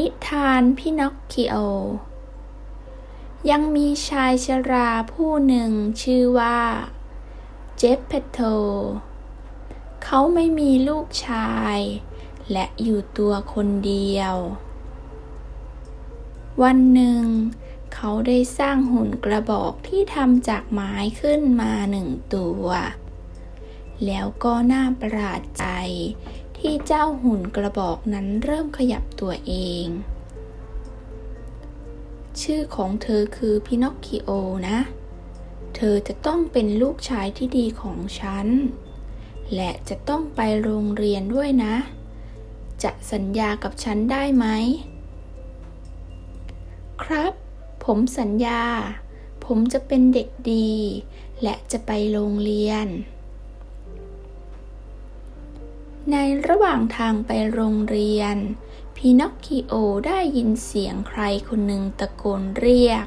นิทานพี่นอคคิโอ ยังมีชายชราผู้หนึ่งชื่อว่า เจฟเพโตเขาไม่มีลูกชาย และอยู่ตัวคนเดียว วันหนึ่ง เขาได้สร้างหุ่นกระบอกที่ทำจากไม้ขึ้นมาหนึ่งตัว แล้วก็น่าประหลาดใจ ที่เจ้าหุ่นกระบอกนั้นเริ่มขยับตัวเอง ชื่อของเธอคือพินอคคิโอนะ เธอจะต้องเป็นลูกชายที่ดีของฉัน และจะต้องไปโรงเรียนด้วยนะ จะสัญญากับฉันได้ไหม ครับ ผมสัญญา ผมจะเป็นเด็กดี และจะไปโรงเรียน ในระหว่างทางไปโรงเรียนพีนอคคิโอได้ยินเสียงใครคนหนึ่งตะโกนเรียก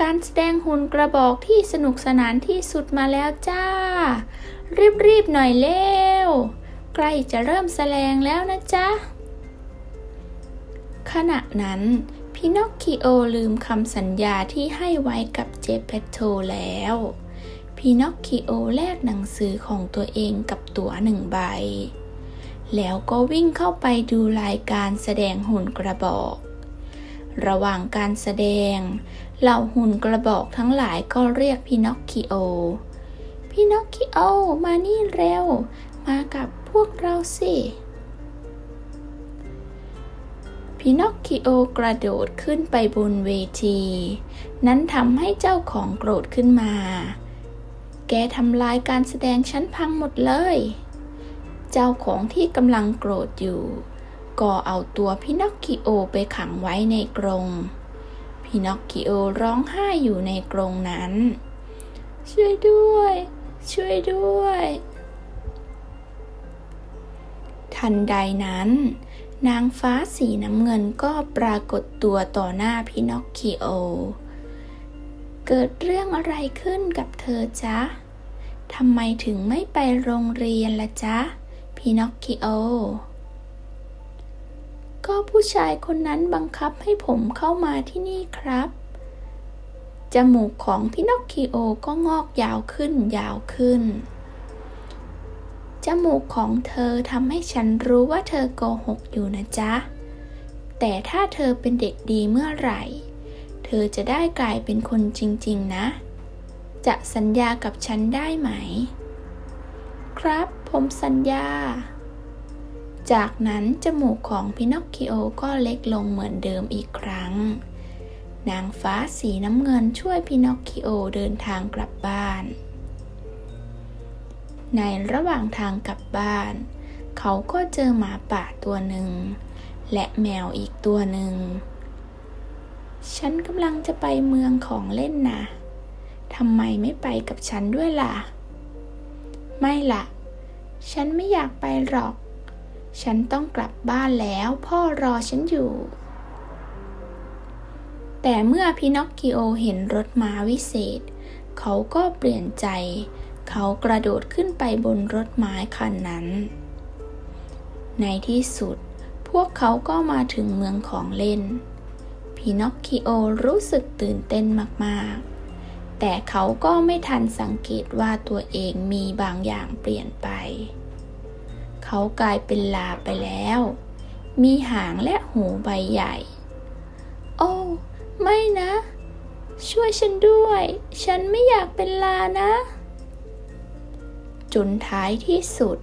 การแสดงหุ่นกระบอกที่สนุกสนานที่สุดมาแล้วจ้า รีบๆหน่อยเร็ว ใกล้จะเริ่มแสดงแล้วนะจ๊ะ ขณะนั้นพินอคคิโอลืมคำสัญญาที่ให้ไว้กับเจเปโตแล้ว พินอคคิโอแลกหนังสือของตัวเองกับตั๋วหนึ่งใบ แล้วก็วิ่งเข้าไปดูรายการแสดงหุ่นกระบอก ระหว่างการแสดง เหล่าหุ่นกระบอกทั้งหลายก็เรียกพินอคคิโอ พินอคคิโอ มานี่เร็ว มากับพวกเราสิพินอคคิโอกระโดดขึ้นไปบนเวที นั้นทำให้เจ้าของโกรธขึ้นมา แกทำลายการแสดงชั้นพังหมดเลย เจ้าของที่กำลังโกรธอยู่ ก็เอาตัวพินอคคิโอไปขังไว้ในกรงพินอคคิโอร้องไห้อยู่ในกรงนั้น ช่วยด้วย ช่วยด้วย ทันใดนั้น นางฟ้าสีน้ำเงินก็ปรากฏตัวต่อหน้าพินอคคิโอ เกิดเรื่องอะไรขึ้นกับเธอจ๊ะ ทำไมถึงไม่ไปโรงเรียนละจ๊ะ พินอคคิโอ ก็ผู้ชายคนนั้นบังคับให้ผมเข้ามาที่นี่ครับ จมูกของพินอคคิโอก็งอกยาวขึ้นยาวขึ้น จมูกของเธอทำให้ฉันรู้ว่าเธอโกหกอยู่นะจ๊ะ แต่ถ้าเธอเป็นเด็กดีเมื่อไหร่ เธอจะได้กลายเป็นคนจริง ๆ นะ จะสัญญากับฉันได้ไหม ครับผมสัญญา จากนั้นจมูกของพินอคคิโอก็เล็กลงเหมือนเดิมอีกครั้ง นางฟ้าสีน้ำเงินช่วยพินอคคิโอเดินทางกลับบ้าน ในระหว่างทางกลับบ้าน เขาก็เจอหมาป่าตัวหนึ่ง และแมวอีกตัวหนึ่ง ฉันกำลังจะไปเมืองของเล่นนะำไมไม่ไปกับฉันด้วยล่ะ ไม่ล่ะ ฉันไม่อยากไปหรอก ฉันต้องกลับบ้านแล้วพ่อรอฉันอยู่ แต่เมื่อพินอคคิโอเห็นรถม้าวิเศษ เขาก็เปลี่ยนใจ เขากระโดดขึ้นไปบนรถม้าคันนั้น ในที่สุด พวกเขาก็มาถึงเมืองของเล่นพินอคคิโอรู้สึกตื่นเต้นมาก ๆ แต่เขาก็ไม่ทันสังเกตว่าตัวเองมีบางอย่างเปลี่ยนไป เขากลายเป็นลาไปแล้ว มีหางและหูใบใหญ่ โอ้ ไม่นะ ช่วยฉันด้วย ฉันไม่อยากเป็นลานะ จนท้ายที่สุด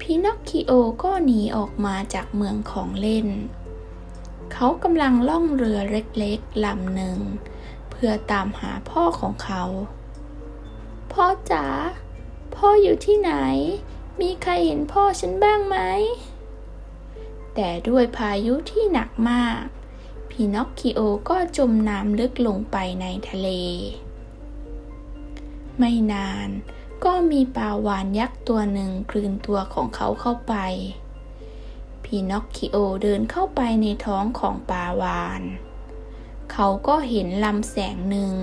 พินอคคิโอก็หนีออกมาจากเมืองของเล่น เขากำลังล่องเรือเล็กๆลำหนึ่ง พื่อตามหาพ่อของเขา พ่อจ๋า พ่ออยู่ที่ไหน มีใครเห็นพ่อฉันบ้างไหม แต่ด้วยพายุที่หนักมาก พินอคคิโอก็จมน้ำลึกลงไปในทะเล ไม่นานก็มีปลาวานยักษ์ตัวหนึ่งกลืนตัวของเขาเข้าไปพินอคคิโอเดินเข้าไปในท้องของปลาวาน เขาก็เห็นลำแสงหนึ่ง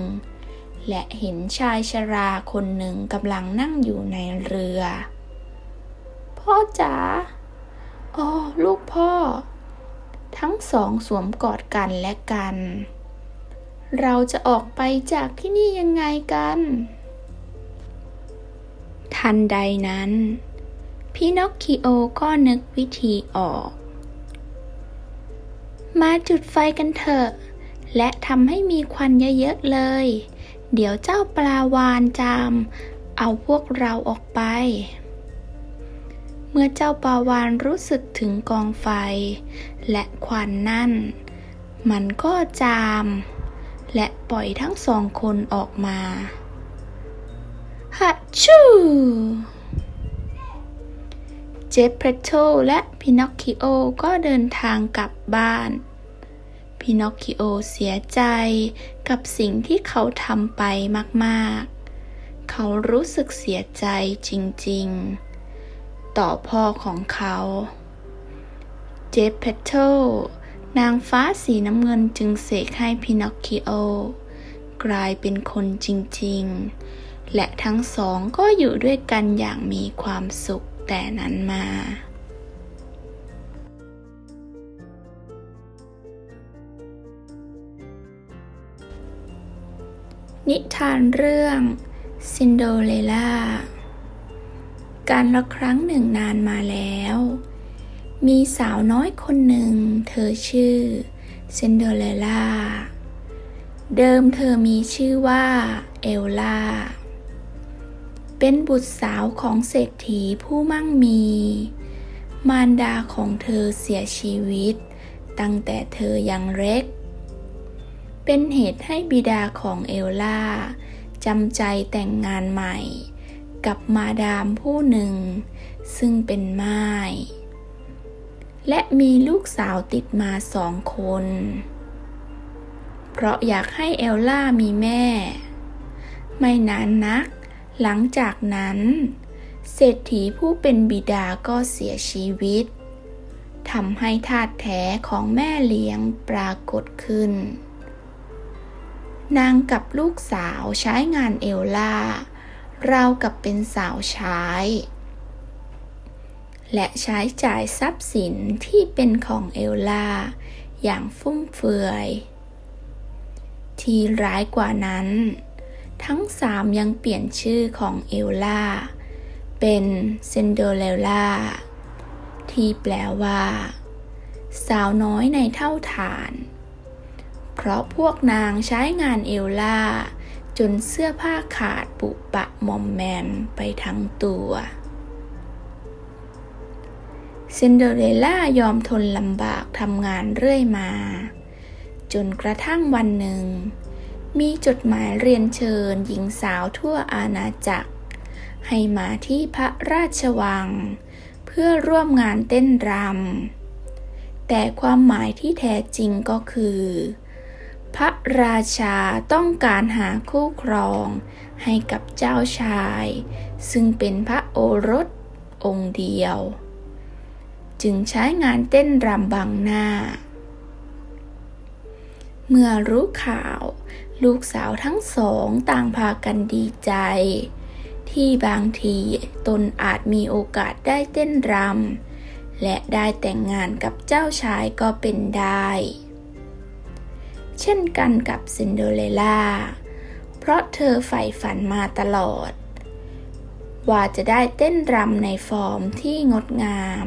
และเห็นชายชราคนหนึ่งกำลังนั่งอยู่ในเรือ พ่อจ๋าอ๋อลูกพ่อ ทั้งสองสวมกอดกันและกัน เราจะออกไปจากที่นี่ยังไงกัน ทันใดนั้น พี่นอคคิโอก็นึกวิธีออก มาจุดไฟกันเถอะ และทำให้มีควันเยอะๆเลย เดี๋ยวเจ้าปลาวานจาม เอาพวกเราออกไป เมื่อเจ้าปลาวานรู้สึกถึงกองไฟ และควันนั่น มันก็จาม และปล่อยทั้งสองคนออกมาฮัชชูเจฟเพรโตและพินอคคิโอก็เดินทางกลับบ้าน พินอคคิโอเสียใจกับสิ่งที่เขาทำไปมากๆ เขารู้สึกเสียใจจริงๆ ต่อพ่อของเขา เจฟเพโตนางฟ้าสีน้ำเงินจึงเสกให้พินอคคิโอกลายเป็นคนจริงๆ และทั้งสองก็อยู่ด้วยกันอย่างมีความสุขแต่นั้นมา นิทานเรื่องซินโดเรลล่า การละครั้งหนึ่งนานมาแล้ว มีสาวน้อยคนหนึ่ง เธอชื่อซินโดเรลล่า เดิมเธอมีชื่อว่าเอลล่า เป็นบุตรสาวของเศรษฐีผู้มั่งมี มารดาของเธอเสียชีวิต ตั้งแต่เธอยังเล็ก เป็นเหตุให้บิดาของเอลล่าจำใจแต่งงานใหม่ กับมาดามผู้หนึ่ง ซึ่งเป็นม่ายและมีลูกสาวติดมาสองคน เพราะอยากให้เอลล่ามีแม่ ไม่นานนัก หลังจากนั้นเศรษฐีผู้เป็นบิดาก็เสียชีวิตทำให้ทาสแท้ของแม่เลี้ยงปรากฏขึ้น นางกับลูกสาวใช้งานเอลล่ารากับเป็นสาวใช้ และใช้จ่ายทรัพย์สินที่เป็นของเอลล่า อย่างฟุ่มเฟือย ที่ร้ายกว่านั้น ทั้งสามยังเปลี่ยนชื่อของเอลล่า เป็นเซนโดเรลล่า ที่แปลว่า สาวน้อยในเท่าฐาน ราะพวกนางใช้งานเอลล่า จนเสื้อผ้าขาดปุปะมอมแมมไปทั้งตัวซินเดอเรลล่ายอมทนลำบากทำงานเรื่อยมา จนกระทั่งวันหนึ่ง มีจดหมายเรียนเชิญหญิงสาวทั่วอาณาจักร ให้มาที่พระราชวัง เพื่อร่วมงานเต้นรำแต่ความหมายที่แท้จริงก็คือ พระราชาต้องการหาคู่ครองให้กับเจ้าชาย ซึ่งเป็นพระโอรสองค์เดียว จึงใช้งานเต้นรำบังหน้า เมื่อรู้ข่าว ลูกสาวทั้งสองต่างพากันดีใจ ที่บางทีตนอาจมีโอกาสได้เต้นรำและได้แต่งงานกับเจ้าชายก็เป็นได้ เช่นกันกับซินเดอเรลล่า เพราะเธอใฝ่ฝันมาตลอด ว่าจะได้เต้นรำในฟอร์มที่งดงาม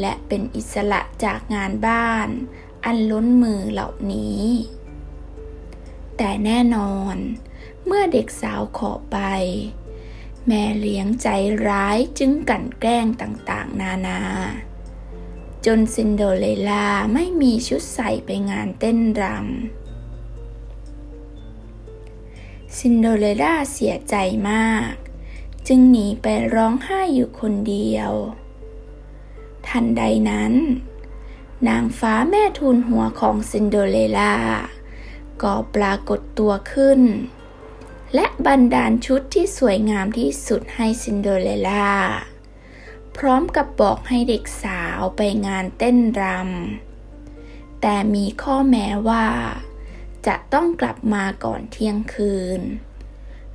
และเป็นอิสระจากงานบ้าน อันล้นมือเหล่านี้ แต่แน่นอนเมื่อเด็กสาวขอไป แม่เลี้ยงใจร้ายจึงกลั่นแกล้งต่างๆ นานา จนซินโดเรลล่าไม่มีชุดใส่ไปงานเต้นรำ ซินโดเรลล่าเสียใจมาก จึงหนีไปร้องไห้อยู่คนเดียว ทันใดนั้น นางฟ้าแม่ทูลหัวของซินโดเรลล่าก็ปรากฏตัวขึ้น และบันดาลชุดที่สวยงามที่สุดให้ซินโดเรลล่า พร้อมกับบอกให้เด็กสาวไปงานเต้นรำ แต่มีข้อแม้ว่า จะต้องกลับมาก่อนเที่ยงคืน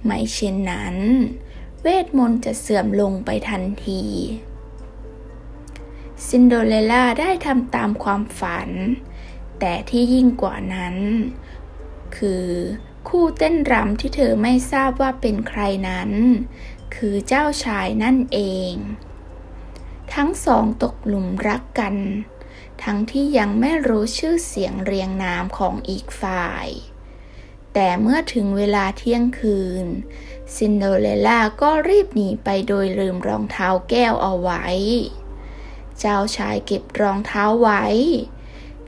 ไม่เช่นนั้น เวทมนต์จะเสื่อมลงไปทันที ซินโดเรลล่าได้ทำตามความฝัน แต่ที่ยิ่งกว่านั้น คือคู่เต้นรำที่เธอไม่ทราบว่าเป็นใครนั้น คือเจ้าชายนั่นเอง ทั้งสองตกหลุมรักกัน ทั้งที่ยังไม่รู้ชื่อเสียงเรียงนามของอีกฝ่าย แต่เมื่อถึงเวลาเที่ยงคืน ซินโดเรลล่าก็รีบหนีไปโดยลืมรองเท้าแก้วเอาไว้ เจ้าชายเก็บรองเท้าไว้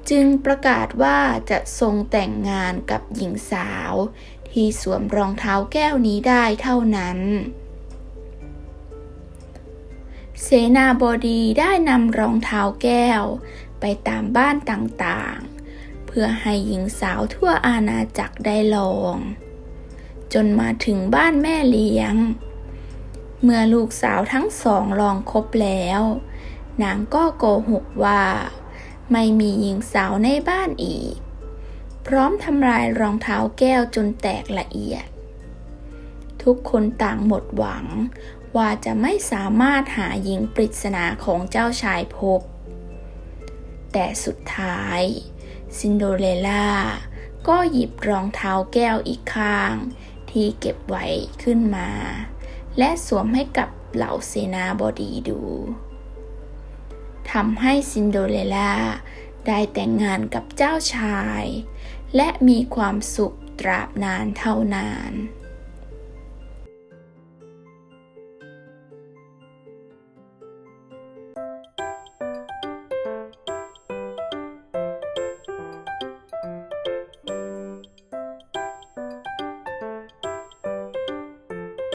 จึงประกาศว่าจะทรงแต่งงานกับหญิงสาว ที่สวมรองเท้าแก้วนี้ได้เท่านั้น เสนาบดีได้นำรองเท้าแก้ว ไปตามบ้านต่างๆ เพื่อให้หญิงสาวทั่วอาณาจักรได้ลอง จนมาถึงบ้านแม่เลี้ยง เมื่อลูกสาวทั้งสองลองคบแล้ว นางก็โกหกว่า ไม่มีหญิงสาวในบ้านอีก พร้อมทำลายรองเท้าแก้วจนแตกละเอียด ทุกคนต่างหมดหวัง ว่าจะไม่สามารถหาหญิงปริศนาของเจ้าชายพบ แต่สุดท้าย ซินโดเรลล่าก็หยิบรองเท้าแก้วอีกข้าง ที่เก็บไว้ขึ้นมา และสวมให้กับเหล่าเสนาบดีดูทำให้ซินโดเรลล่าได้แต่งงานกับเจ้าชาย และมีความสุขตราบนานเท่านาน